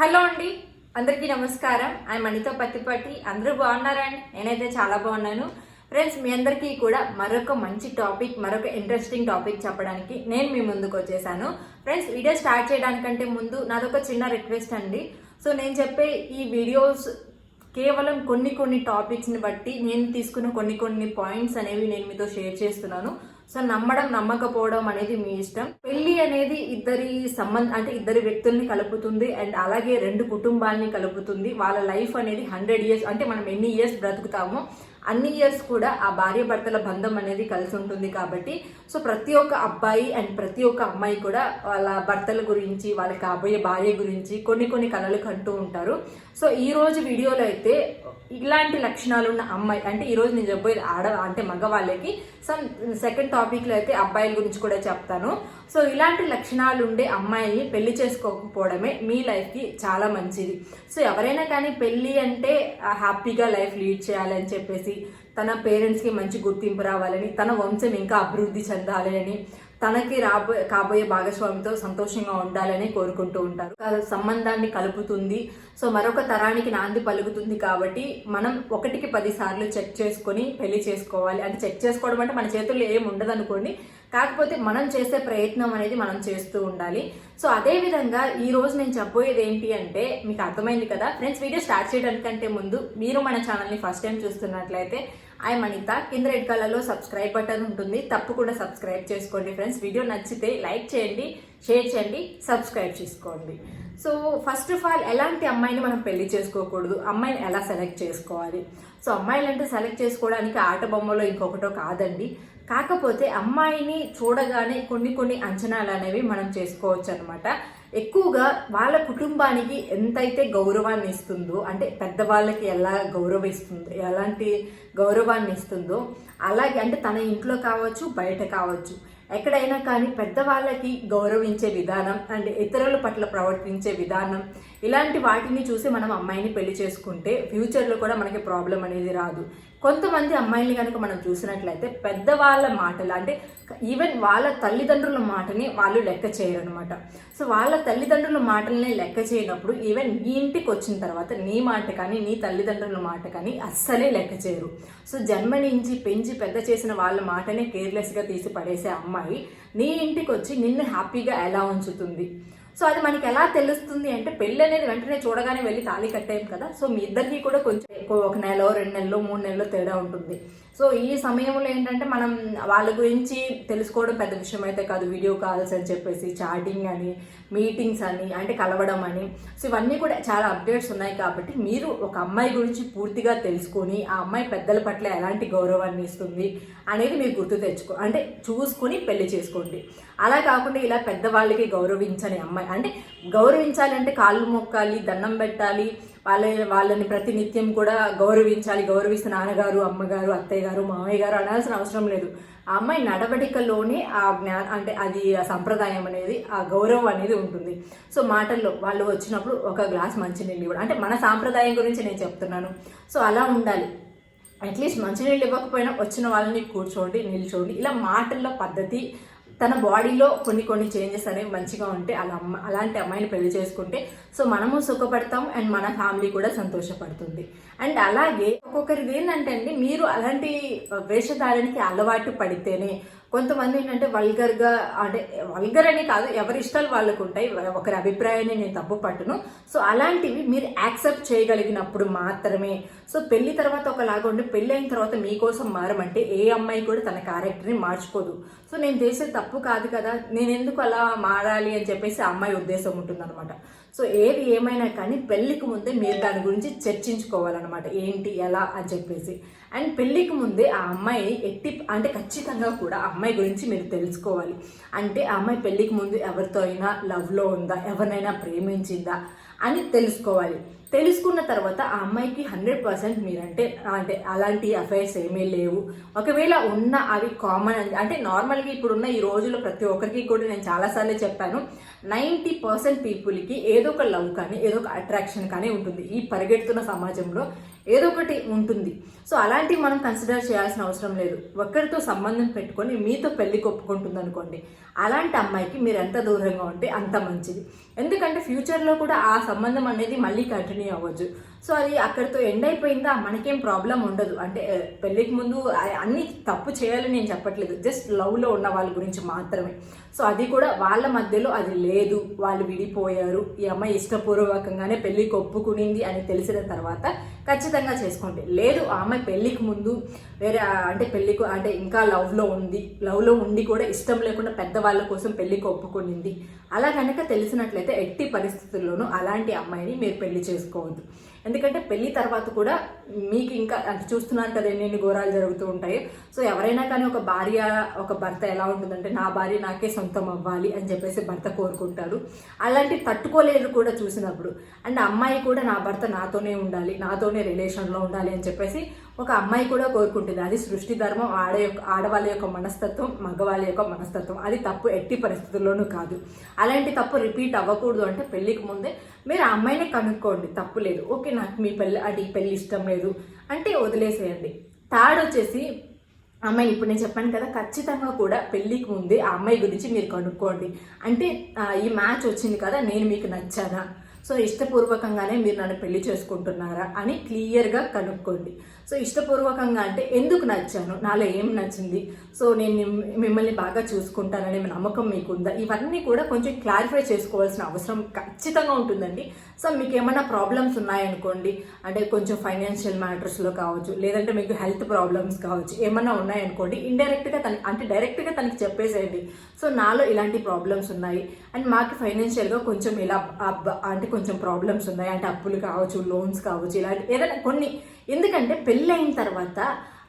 Hello అండి. అందరికీ నమస్కారం. ఆయన మణితో పత్తిపట్టి అందరూ బాగున్నారా అండి? నేనైతే చాలా బాగున్నాను. ఫ్రెండ్స్ మీ అందరికీ కూడా మరొక మంచి టాపిక్ మరొక ఇంట్రెస్టింగ్ టాపిక్ చెప్పడానికి నేను మీ ముందుకు వచ్చేసాను. ఫ్రెండ్స్ వీడియో స్టార్ట్ చేయడానికంటే ముందు నాదొక చిన్న రిక్వెస్ట్ అండి. సో నేను చెప్పే ఈ వీడియోస్ కేవలం కొన్ని కొన్ని టాపిక్స్ని బట్టి నేను తీసుకున్న కొన్ని కొన్ని పాయింట్స్ అనేవి నేను మీతో షేర్ చేస్తున్నాను. సో నమ్మడం నమ్మకపోవడం అనేది మీ ఇష్టం. పెళ్ళి అనేది ఇద్దరి సంబంధ అంటే ఇద్దరి వ్యక్తుల్ని కలుపుతుంది అండ్ అలాగే రెండు కుటుంబాల్ని కలుపుతుంది. వాళ్ళ లైఫ్ అనేది హండ్రెడ్ ఇయర్స్ అంటే మనం ఎన్ని ఇయర్స్ బ్రతుకుతామో అన్ని ఇయర్స్ కూడా ఆ భార్య భర్తల బంధం అనేది కలిసి ఉంటుంది కాబట్టి. సో ప్రతి ఒక్క అబ్బాయి అండ్ ప్రతి ఒక్క అమ్మాయి కూడా వాళ్ళ భర్తల గురించి వాళ్ళ కాబోయే భార్య గురించి కొన్ని కొన్ని కళలు కంటూ ఉంటారు. సో ఈ రోజు వీడియోలో అయితే ఇలాంటి లక్షణాలు ఉన్న అమ్మాయి అంటే ఈరోజు నేను చెప్పబోయేది ఆడ అంటే మగవాళ్ళకి సో సెకండ్ టాపిక్లో అయితే అబ్బాయిల గురించి కూడా చెప్తాను. సో ఇలాంటి లక్షణాలు ఉండే అమ్మాయిని పెళ్ళి చేసుకోకపోవడమే మీ లైఫ్కి చాలా మంచిది. సో ఎవరైనా కానీ పెళ్ళి అంటే హ్యాపీగా లైఫ్ లీడ్ చేయాలని చెప్పేసి తన పేరెంట్స్కి మంచి గుర్తింపు రావాలని తన వంశం ఇంకా అభివృద్ధి చెందాలి అని తనకి రాబోయే కాబోయే భాగస్వామితో సంతోషంగా ఉండాలని కోరుకుంటూ ఉంటారు. సంబంధాన్ని కలుపుతుంది. సో మరొక తరానికి నాంది పలుకుతుంది కాబట్టి మనం ఒకటికి పది సార్లు చెక్ చేసుకొని పెళ్ళి చేసుకోవాలి. అంటే చెక్ చేసుకోవడం అంటే మన చేతుల్లో ఏం ఉండదు అనుకోండి కాకపోతే మనం చేసే ప్రయత్నం అనేది మనం చేస్తూ ఉండాలి. సో అదేవిధంగా ఈ రోజు నేను చెప్పబోయేది ఏంటి అంటే మీకు అర్థమైంది కదా. ఫ్రెండ్స్ వీడియో స్టార్ట్ చేయడానికంటే ముందు మీరు మన ఛానల్ని ఫస్ట్ టైం చూస్తున్నట్లయితే ఐ మణిత. కింద రెడ్ కలర్లో సబ్స్క్రైబ్ బటన్ ఉంటుంది. తప్పకుండా సబ్స్క్రైబ్ చేసుకోండి ఫ్రెండ్స్. వీడియో నచ్చితే లైక్ చేయండి షేర్ చేయండి సబ్స్క్రైబ్ చేసుకోండి. సో ఫస్ట్ ఆఫ్ ఆల్ ఎలాంటి అమ్మాయిని మనం పెళ్ళి చేసుకోకూడదు? అమ్మాయిని ఎలా సెలెక్ట్ చేసుకోవాలి? సో అమ్మాయిలంటే సెలెక్ట్ చేసుకోవడానికి ఆట బొమ్మలో ఇంకొకటో కాదండి. కాకపోతే అమ్మాయిని చూడగానే కొన్ని కొన్ని అంచనాలు అనేవి మనం చేసుకోవచ్చు అనమాట ఎక్కువగా వాళ్ళ కుటుంబానికి ఎంతైతే గౌరవాన్ని ఇస్తుందో అంటే పెద్దవాళ్ళకి ఎలా గౌరవిస్తుందో ఎలాంటి గౌరవాన్ని ఇస్తుందో అలాగే అంటే తన ఇంట్లో కావచ్చు బయట కావచ్చు ఎక్కడైనా కానీ పెద్దవాళ్ళకి గౌరవించే విధానం అండ్ ఇతరుల పట్ల ప్రవర్తించే విధానం ఇలాంటి వాటిని చూసి మనం అమ్మాయిని పెళ్ళి చేసుకుంటే ఫ్యూచర్లో కూడా మనకి ప్రాబ్లం అనేది రాదు. కొంతమంది అమ్మాయిల్ని కనుక మనం చూసినట్లయితే పెద్దవాళ్ళ మాటలు అంటే ఈవెన్ వాళ్ళ తల్లిదండ్రుల మాటని వాళ్ళు లెక్క చేయరు అనమాట సో వాళ్ళ తల్లిదండ్రుల మాటల్ని లెక్క చేయనప్పుడు ఈవెన్ నీ ఇంటికి వచ్చిన తర్వాత నీ మాట కానీ నీ తల్లిదండ్రుల మాట కానీ అస్సలే లెక్క చేయరు. సో జన్మనించి పెంచి పెద్ద చేసిన వాళ్ళ మాటనే కేర్లెస్గా తీసి పడేసే అమ్మాయి నీ ఇంటికి వచ్చి నిన్ను హ్యాపీగా ఎలా ఉంచుతుంది? సో అది మనకి ఎలా తెలుస్తుంది అంటే పెళ్ళి అనేది వెంటనే చూడగానే వెళ్ళి తాళి కట్టేయం కదా. సో మీ ఇద్దరికి కూడా కొంచెం ఎక్కువ ఒక నెల రెండు నెలలో మూడు నెలలో తేడా ఉంటుంది. సో ఈ సమయంలో ఏంటంటే మనం వాళ్ళ గురించి తెలుసుకోవడం పెద్ద విషయం అయితే కాదు. వీడియో కాల్స్ అని చెప్పేసి చాటింగ్ అని మీటింగ్స్ అని అంటే కలవడం అని. సో ఇవన్నీ కూడా చాలా అప్డేట్స్ ఉన్నాయి కాబట్టి మీరు ఒక అమ్మాయి గురించి పూర్తిగా తెలుసుకొని ఆ అమ్మాయి పెద్దల పట్ల ఎలాంటి గౌరవాన్ని ఇస్తుంది అనేది మీరు గుర్తు తెచ్చుకో అంటే చూసుకొని పెళ్ళి చేసుకోండి. అలా కాకుండా ఇలా పెద్దవాళ్ళకి గౌరవించని అమ్మాయి అంటే గౌరవించాలంటే కాళ్ళు మొక్కాలి దండం పెట్టాలి వాళ్ళ వాళ్ళని ప్రతినిత్యం కూడా గౌరవించాలి. గౌరవిస్తే నాన్నగారు అమ్మగారు అత్తయ్య గారు మామయ్య గారు అనాల్సిన అవసరం లేదు. ఆ అమ్మాయి నడవడికలోనే ఆ జ్ఞా అంటే అది ఆ సంప్రదాయం అనేది ఆ గౌరవం అనేది ఉంటుంది. సో మాటల్లో వాళ్ళు వచ్చినప్పుడు ఒక గ్లాస్ మంచినీళ్ళు ఇవ్వడం. అంటే మన సాంప్రదాయం గురించి నేను చెప్తున్నాను. సో అలా ఉండాలి. అట్లీస్ట్ మంచినీళ్ళు ఇవ్వకపోయినా వచ్చిన వాళ్ళని కూర్చోండి నిల్చోండి. ఇలా మాటల్లో పద్ధతి తన బాడీలో కొన్ని కొన్ని చేంజెస్ అనేవి మంచిగా ఉంటే అలా అమ్మ అలాంటి అమ్మాయిని పెళ్ళి చేసుకుంటే సో మనము సుఖపడతాం అండ్ మన ఫ్యామిలీ కూడా సంతోషపడుతుంది. అండ్ అలాగే ఒక్కొక్కరిది ఏంటంటే అండి మీరు అలాంటి వేషధారణకి అలవాటు పడితేనే కొంతమంది ఏంటంటే వల్గర్గా అంటే వల్గర్ అని కాదు ఎవరి ఇష్టాలు వాళ్ళకు ఉంటాయి ఒకరి అభిప్రాయాన్ని నేను తప్పు పట్టును. సో అలాంటివి మీరు యాక్సెప్ట్ చేయగలిగినప్పుడు మాత్రమే. సో పెళ్ళి తర్వాత ఒకలాగా ఉండి పెళ్ళి అయిన తర్వాత మీకోసం మారమంటే ఏ అమ్మాయి కూడా తన క్యారెక్టర్ని మార్చుకోదు. సో నేను చేసే తప్పు కాదు కదా నేను ఎందుకు అలా మారాలి అని చెప్పేసి అమ్మాయి ఉద్దేశం ఉంటుందన్నమాట. సో ఏది ఏమైనా కానీ పెళ్ళికి ముందే మీరు దాని గురించి చర్చించుకోవాలన్నమాట. ఏంటి ఎలా అని చెప్పేసి. అండ్ పెళ్ళికి ముందే ఆ అమ్మాయి ఎట్టి అంటే ఖచ్చితంగా కూడా అమ్మాయి గురించి మీరు తెలుసుకోవాలి. అంటే ఆ అమ్మాయి పెళ్ళికి ముందు ఎవరితో అయినా లవ్లో ఉందా? ఎవరినైనా ప్రేమించిందా? అని తెలుసుకోవాలి. తెలుసుకున్న తర్వాత ఆ అమ్మాయికి హండ్రెడ్ పర్సెంట్ మీరంటే అంటే అలాంటి అఫైర్స్ ఏమీ లేవు. ఒకవేళ ఉన్న అవి కామన్ అంటే నార్మల్గా ఇప్పుడున్న ఈ రోజుల్లో ప్రతి ఒక్కరికి కూడా నేను చాలాసార్లు చెప్పాను నైంటీ పర్సెంట్ పీపుల్కి ఏదో ఒక లవ్ కానీ ఏదో ఒక అట్రాక్షన్ కానీ ఉంటుంది. ఈ పరిగెడుతున్న సమాజంలో ఏదో ఒకటి ఉంటుంది. సో అలాంటివి మనం కన్సిడర్ చేయాల్సిన అవసరం లేదు. ఒక్కరితో సంబంధం పెట్టుకొని మీతో పెళ్ళికి ఒప్పుకుంటుంది అనుకోండి అలాంటి అమ్మాయికి మీరు ఎంత దూరంగా ఉంటే అంత మంచిది. ఎందుకంటే ఫ్యూచర్లో కూడా ఆ సంబంధం అనేది మళ్ళీ కంటిన్యూ అవ్వచ్చు సో అది అక్కడితో ఎండ్ అయిపోయిందా? మనకేం ప్రాబ్లం ఉండదు. అంటే పెళ్ళికి ముందు అన్ని తప్పు చేయాలని నేను చెప్పట్లేదు. జస్ట్ లవ్లో ఉన్న వాళ్ళ గురించి మాత్రమే. సో అది కూడా వాళ్ళ మధ్యలో అది లేదు. వాళ్ళు విడిపోయారు. ఈ అమ్మాయి ఇష్టపూర్వకంగానే పెళ్ళికి ఒప్పుకునింది అని తెలిసిన తర్వాత ఖచ్చితంగా చేసుకోండి లేదు ఆ అమ్మాయి పెళ్ళికి ముందు వేరే అంటే పెళ్ళికి అంటే ఇంకా లవ్లో ఉంది. లవ్లో ఉండి కూడా ఇష్టం లేకుండా పెద్దవాళ్ళ కోసం పెళ్ళికి ఒప్పుకునింది. అలా కనుక తెలిసినట్లయితే ఎట్టి పరిస్థితుల్లోనూ అలాంటి అమ్మాయిని మీరు పెళ్ళి చేసుకోవద్దు. ఎందుకంటే పెళ్ళి తర్వాత కూడా మీకు ఇంకా అంటే చూస్తున్నాను కదా ఎన్ని ఘోరాలు జరుగుతూ ఉంటాయి. సో ఎవరైనా కానీ ఒక భార్య ఒక భర్త ఎలా ఉంటుందంటే నా భార్య నాకే సొంతం అవ్వాలి అని చెప్పేసి భర్త కోరుకుంటాడు. అలాంటి తట్టుకోలేదు కూడా చూసినప్పుడు. అండ్ అమ్మాయి కూడా నా భర్త నాతోనే ఉండాలి నాతోనే రిలేషన్లో ఉండాలి అని చెప్పేసి ఒక అమ్మాయి కూడా కోరుకుంటుంది. అది సృష్టి ధర్మం ఆడ యొక్క ఆడవాళ్ళ యొక్క మనస్తత్వం మగవాళ్ళ యొక్క మనస్తత్వం. అది తప్పు ఎట్టి పరిస్థితుల్లోనూ కాదు. అలాంటి తప్పు రిపీట్ అవ్వకూడదు అంటే పెళ్ళికి ముందే మీరు ఆ అమ్మాయిని కనుక్కోండి. తప్పు లేదు. ఓకే నాకు మీ పెళ్ళి అది పెళ్ళి ఇష్టం లేదు అంటే వదిలేసేయండి. థర్డ్ వచ్చేసి అమ్మాయి ఇప్పుడు నేను చెప్పాను కదా ఖచ్చితంగా కూడా పెళ్ళికి ముందే ఆ అమ్మాయి గురించి మీరు కనుక్కోండి. అంటే ఈ మ్యాచ్ వచ్చింది కదా నేను మీకు నచ్చానా? సో ఇష్టపూర్వకంగానే మీరు నన్ను పెళ్ళి చేసుకుంటున్నారా అని క్లియర్గా కనుక్కోండి. సో ఇష్టపూర్వకంగా అంటే ఎందుకు నచ్చాను? నాలో ఏం నచ్చింది? సో నేను మిమ్మల్ని బాగా చూసుకుంటాననే నమ్మకం మీకుందా? ఇవన్నీ కూడా కొంచెం క్లారిఫై చేసుకోవాల్సిన అవసరం ఖచ్చితంగా ఉంటుందండి. సో మీకు ఏమైనా ప్రాబ్లమ్స్ ఉన్నాయనుకోండి అంటే కొంచెం ఫైనాన్షియల్ మ్యాటర్స్లో కావచ్చు లేదంటే మీకు హెల్త్ ప్రాబ్లమ్స్ కావచ్చు ఏమైనా ఉన్నాయనుకోండి ఇండైరెక్ట్గా తన అంటే డైరెక్ట్గా తనకి చెప్పేసేయండి. సో నాలో ఇలాంటి ప్రాబ్లమ్స్ ఉన్నాయి. అండ్ మాకు ఫైనాన్షియల్గా కొంచెం ఇలా అంటే కొంచెం ప్రాబ్లమ్స్ ఉన్నాయి. అంటే అప్పులు కావచ్చు లోన్స్ కావచ్చు ఇలాంటి ఏదైనా కొన్ని. ఎందుకంటే పెళ్ళి అయిన తర్వాత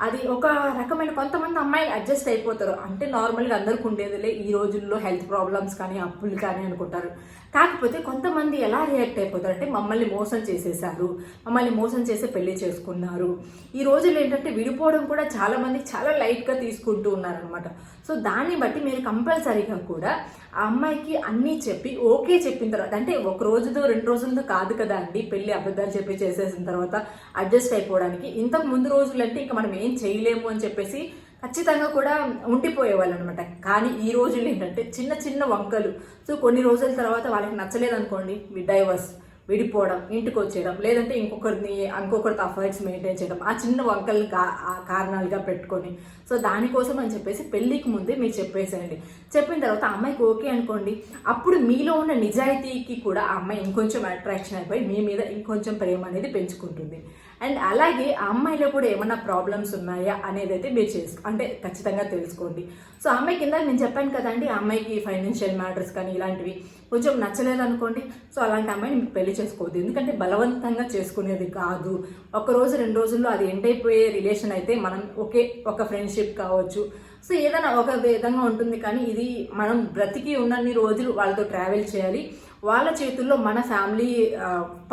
అది ఒక రకమైన కొంతమంది అమ్మాయిలు అడ్జస్ట్ అయిపోతారు. అంటే నార్మల్గా అందరికి ఉండేదిలే. ఈ రోజుల్లో హెల్త్ ప్రాబ్లమ్స్ కానీ అప్పులు కానీ అనుకుంటారు. కాకపోతే కొంతమంది ఎలా రియాక్ట్ అయిపోతారు అంటే మమ్మల్ని మోసం చేసేసారు. మమ్మల్ని మోసం చేసి పెళ్ళి చేసుకున్నారు. ఈ రోజుల్లో ఏంటంటే విడిపోవడం కూడా చాలామంది చాలా లైట్గా తీసుకుంటూ ఉన్నారనమాట సో దాన్ని బట్టి మీరు కంపల్సరీగా కూడా ఆ అమ్మాయికి అన్నీ చెప్పి ఓకే చెప్పిన తర్వాత అంటే ఒక రోజుతో రెండు రోజులతో కాదు కదా అండి పెళ్ళి అబద్ధాలు చెప్పి చేసేసిన తర్వాత అడ్జస్ట్ అయిపోవడానికి. ఇంతకు ముందు రోజులు అంటే ఇంకా మనం ఏం చేయలేము అని చెప్పేసి ఖచ్చితంగా కూడా ఉండిపోయేవాళ్ళు అనమాట కానీ ఈ రోజులు ఏంటంటే చిన్న చిన్న వంకలు. సో కొన్ని రోజుల తర్వాత వాళ్ళకి నచ్చలేదు అనుకోండి డైవర్స్. విడిపోవడం ఇంటికి వచ్చేయడం లేదంటే ఇంకొకరిని ఇంకొకరితో అఫైర్స్ మెయింటైన్ చేయడం ఆ చిన్న వంకల్ని కా ఆ కారణాలుగా పెట్టుకొని. సో దానికోసం అని చెప్పేసి పెళ్ళికి ముందే మీరు చెప్పేసేయండి. చెప్పిన తర్వాత ఆ అమ్మాయికి ఓకే అనుకోండి. అప్పుడు మీలో ఉన్న నిజాయితీకి కూడా ఆ అమ్మాయి ఇంకొంచెం అట్రాక్షన్ అయిపోయి మీ మీద ఇంకొంచెం ప్రేమ అనేది పెంచుకుంటుంది. అండ్ అలాగే ఆ అమ్మాయిలో కూడా ఏమన్నా ప్రాబ్లమ్స్ ఉన్నాయా అనేది అయితే మీరు చేసుకో అంటే ఖచ్చితంగా తెలుసుకోండి. సో అమ్మాయి కింద నేను చెప్పాను కదండి అమ్మాయికి ఫైనాన్షియల్ మ్యాటర్స్ కానీ ఇలాంటివి కొంచెం నచ్చలేదు అనుకోండి సో అలాంటి అమ్మాయిని మీకు పెళ్ళి చేసుకోవద్దు. ఎందుకంటే బలవంతంగా చేసుకునేది కాదు. ఒక రోజు రెండు రోజుల్లో అది ఎండ్ అయిపోయే రిలేషన్ అయితే మనం ఒకే ఒక ఫ్రెండ్షిప్ కావచ్చు. సో ఏదైనా ఒక విధంగా ఉంటుంది కానీ ఇది మనం బ్రతికి ఉన్నన్ని రోజులు వాళ్ళతో ట్రావెల్ చేయాలి. వాళ్ళ చేతుల్లో మన ఫ్యామిలీ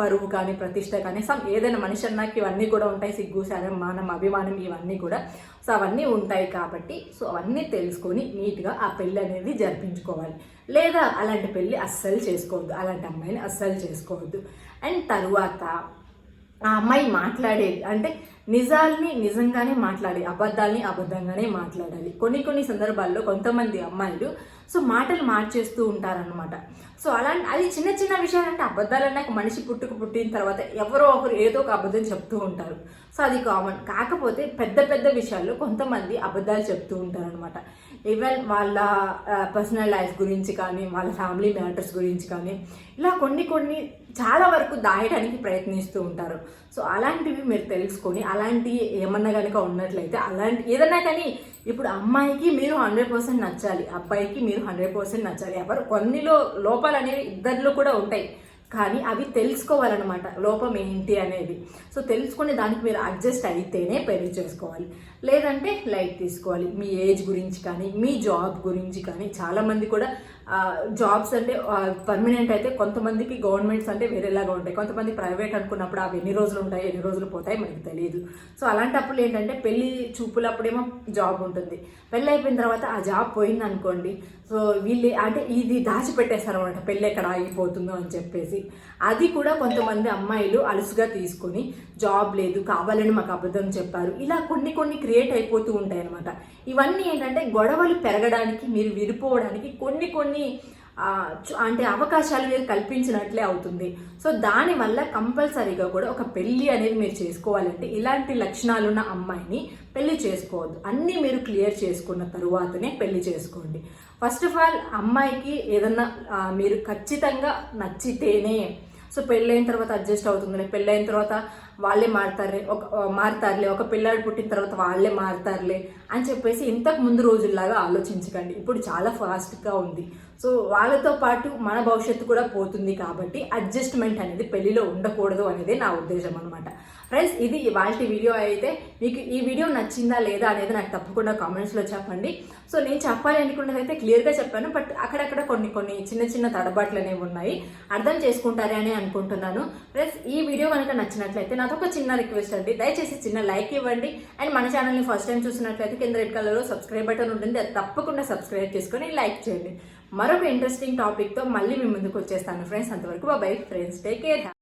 పరువు కానీ ప్రతిష్ట కానీ సమ్ ఏదైనా మనిషి అన్నాకి ఇవన్నీ కూడా ఉంటాయి. సిగ్గు శరం మానం అభిమానం ఇవన్నీ కూడా. సో అవన్నీ ఉంటాయి కాబట్టి సో అవన్నీ తెలుసుకొని నీట్గా ఆ పెళ్ళి అనేది జరిపించుకోవాలి. లేదా అలాంటి పెళ్ళి అస్సలు చేసుకోవద్దు. అలాంటి అమ్మాయిని అస్సలు చేసుకోవద్దు. అండ్ తరువాత ఆ అమ్మాయి మాట్లాడేది అంటే నిజాల్ని నిజంగానే మాట్లాడి అబద్ధాల్ని అబద్ధంగానే మాట్లాడాలి. కొన్ని కొన్ని సందర్భాల్లో కొంతమంది అమ్మాయిలు సో మాటలు మార్చేస్తూ ఉంటారనమాట సో అలాంటి అది చిన్న చిన్న విషయాలు అంటే అబద్ధాలు అన్నాక మనిషి పుట్టుకు పుట్టిన తర్వాత ఎవరో ఒకరు ఏదో ఒక అబద్ధం చెప్తూ ఉంటారు. సో అది కామన్. కాకపోతే పెద్ద పెద్ద విషయాల్లో కొంతమంది అబద్ధాలు చెప్తూ ఉంటారనమాట ఈవెన్ వాళ్ళ పర్సనల్ లైఫ్ గురించి కానీ వాళ్ళ ఫ్యామిలీ మ్యాటర్స్ గురించి కానీ ఇలా కొన్ని కొన్ని చాలా వరకు దాయడానికి ప్రయత్నిస్తూ ఉంటారు. సో అలాంటివి మీరు తెలుసుకొని అలాంటివి ఏమన్నా కనుక ఉన్నట్లయితే అలాంటి ఏదన్నా కానీ ఇప్పుడు అమ్మాయికి మీరు హండ్రెడ్ పర్సెంట్ నచ్చాలి అబ్బాయికి మీరు హండ్రెడ్ పర్సెంట్ నచ్చాలి. ఎవరు కొన్నిలో లోపాలు అనేవి ఇద్దరిలో కూడా ఉంటాయి. కానీ అవి తెలుసుకోవాలన్నమాట లోపం ఏంటి అనేది. సో తెలుసుకుని దానికి మీరు అడ్జస్ట్ అయితేనే పెళ్ళి చేసుకోవాలి. లేదంటే లైట్ తీసుకోవాలి. మీ ఏజ్ గురించి కానీ మీ జాబ్ గురించి కానీ చాలామంది కూడా జాబ్స్ అంటే పర్మనెంట్ అయితే కొంతమందికి గవర్నమెంట్స్ అంటే వేరేలాగా ఉంటాయి. కొంతమంది ప్రైవేట్ అనుకున్నప్పుడు అవి ఎన్ని రోజులు ఉంటాయి ఎన్ని రోజులు పోతాయి మనకి తెలియదు. సో అలాంటప్పుడు ఏంటంటే పెళ్ళి చూపులప్పుడేమో జాబ్ ఉంటుంది. పెళ్ళి అయిపోయిన తర్వాత ఆ జాబ్ పోయింది అనుకోండి సో వీళ్ళు అంటే ఇది దాచిపెట్టేస్తారు అనమాట పెళ్ళి ఎక్కడ ఆగిపోతుందో అని చెప్పేసి. అది కూడా కొంతమంది అమ్మాయిలు అలుసుగా తీసుకొని జాబ్ లేదు కావాలని మాకు అబద్ధం చెప్పారు. ఇలా కొన్ని కొన్ని క్రియేట్ అయిపోతూ ఉంటాయి అనమాట ఇవన్నీ ఏంటంటే గొడవలు పెరగడానికి మీరు విడిపోవడానికి కొన్ని కొన్ని కొన్ని అంటే అవకాశాలు మీరు కల్పించినట్లే అవుతుంది. సో దానివల్ల కంపల్సరీగా కూడా ఒక పెళ్ళి అనేది మీరు చేసుకోవాలంటే ఇలాంటి లక్షణాలు ఉన్న అమ్మాయిని పెళ్ళి చేసుకోవద్దు. అన్నీ మీరు క్లియర్ చేసుకున్న తరువాతనే పెళ్ళి చేసుకోండి. ఫస్ట్ ఆఫ్ ఆల్ అమ్మాయికి ఏదన్నా మీరు ఖచ్చితంగా నచ్చితేనే సో పెళ్ళైన తర్వాత అడ్జస్ట్ అవుతుందిలే పెళ్ళైన తర్వాత వాళ్ళే మారుతారులే ఒక మారతారులే మారుతారులే ఒక పిల్లాడు పుట్టిన తర్వాత వాళ్ళే మారుతారులే అని చెప్పేసి ఇంతకు ముందు రోజుల్లాగా ఆలోచించకండి. ఇప్పుడు చాలా ఫాస్ట్గా ఉంది. సో వాళ్ళతో పాటు మన భవిష్యత్తు కూడా పోతుంది కాబట్టి అడ్జస్ట్మెంట్ అనేది పెళ్ళిలో ఉండకూడదు అనేది నా ఉద్దేశం అనమాట ఫ్రెండ్స్ ఇది వాళ్ళ వీడియో అయితే మీకు ఈ వీడియో నచ్చిందా లేదా అనేది నాకు తప్పకుండా కామెంట్స్లో చెప్పండి. సో నేను చెప్పాలి అనుకున్నది అయితే క్లియర్గా చెప్పాను బట్ అక్కడక్కడ కొన్ని కొన్ని చిన్న చిన్న తడబాట్లు అనేవి ఉన్నాయి. అర్థం చేసుకుంటారే అని అనుకుంటున్నాను. ఫ్రెండ్స్ ఈ వీడియో కనుక నచ్చినట్లయితే నాతో ఒక చిన్న రిక్వెస్ట్ అండి. దయచేసి చిన్న లైక్ ఇవ్వండి. అండ్ మన ఛానల్ని ఫస్ట్ టైం చూసినట్లయితే కింద రెడ్ కలర్లో సబ్స్క్రైబ్ బటన్ ఉంటుంది. అది తప్పకుండా సబ్స్క్రైబ్ చేసుకొని లైక్ చేయండి. మరొక ఇంట్రెస్టింగ్ టాపిక్తో మళ్ళీ మీ ముందుకు వచ్చేస్తాను. ఫ్రెండ్స్ అంతవరకు బాబాయ్ ఫ్రెండ్స్ టేక్ కేర్